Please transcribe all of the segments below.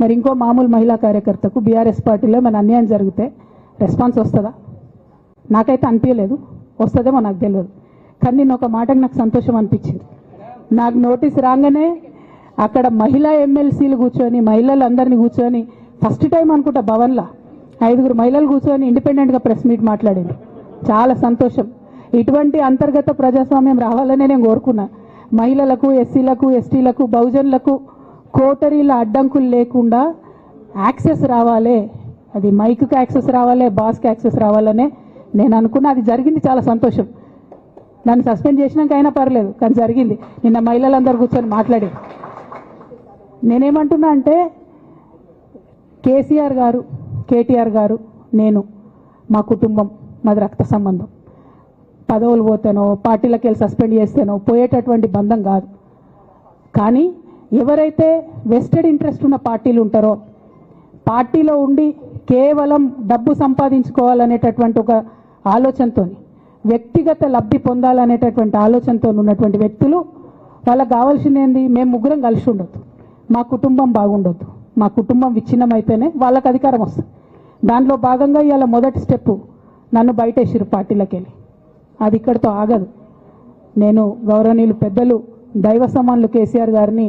మరి ఇంకో మామూలు మహిళా కార్యకర్తకు బీఆర్ఎస్ పార్టీలో మన అన్యాయం జరిగితే రెస్పాన్స్ వస్తుందా? నాకైతే అనిపించలేదు వస్తుందేమో నాకు తెలియదు. కానీ నేను ఒక మాటకు నాకు సంతోషం అనిపించింది. నాకు నోటీస్ రాగానే అక్కడ మహిళా ఎమ్మెల్సీలు కూర్చొని మహిళలందరినీ కూర్చొని ఫస్ట్ టైం అనుకుంటా భవన్లో ఐదుగురు మహిళలు కూర్చొని ఇండిపెండెంట్గా ప్రెస్ మీట్ మాట్లాడింది. చాలా సంతోషం. ఇటువంటి అంతర్గత ప్రజాస్వామ్యం రావాలనే నేను కోరుకున్నా. మహిళలకు ఎస్సీలకు ఎస్టీలకు బహుజనులకు కోటరీల అడ్డంకులు లేకుండా యాక్సెస్ రావాలి. అది మైక్కి యాక్సెస్ రావాలి బాస్కి యాక్సెస్ రావాలనే నేను అనుకున్నా. అది జరిగింది చాలా సంతోషం. నన్ను సస్పెండ్ చేసినాక అయినా పర్లేదు కానీ జరిగింది. నిన్న మహిళలందరూ కూర్చొని మాట్లాడి నేనేమంటున్నా అంటే కేసీఆర్ గారు కేటీఆర్ గారు నేను మా కుటుంబం మాది రక్త సంబంధం. పదవులు పోతేనో పార్టీలకు వెళ్ళి సస్పెండ్ చేస్తేనో పోయేటటువంటి బంధం కాదు. కానీ ఎవరైతే వెస్టెడ్ ఇంట్రెస్ట్ ఉన్న పార్టీలు ఉంటారో పార్టీలో ఉండి కేవలం డబ్బు సంపాదించుకోవాలనేటటువంటి ఒక ఆలోచనతో వ్యక్తిగత లబ్ధి పొందాలనేటటువంటి ఆలోచనతో ఉన్నటువంటి వ్యక్తులు వాళ్ళకు కావాల్సింది ఏంది? మేము ముగ్గురం కలిసి ఉండొద్దు. మా కుటుంబం బాగుండొద్దు. మా కుటుంబం విచ్ఛిన్నం అయితేనే వాళ్ళకి అధికారం వస్తుంది. దాంట్లో భాగంగా ఇవాళ మొదటి స్టెప్ నన్ను బయటేసిరు పార్టీలకు వెళ్ళి అది ఇక్కడితో ఆగదు. నేను గౌరవనీయులు పెద్దలు దైవ సమానులు కేసీఆర్ గారిని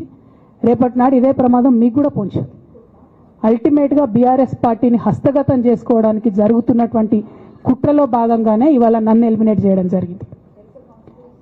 రేపటి నాడు ఇదే ప్రమాదం మీకు కూడా పొంచుంది అల్టిమేట్గా బీఆర్ఎస్ పార్టీని హస్తగతం చేసుకోవడానికి జరుగుతున్నటువంటి కుట్రలో భాగంగానే ఇవాళ నన్ను ఎలిమినేట్ చేయడం జరిగింది.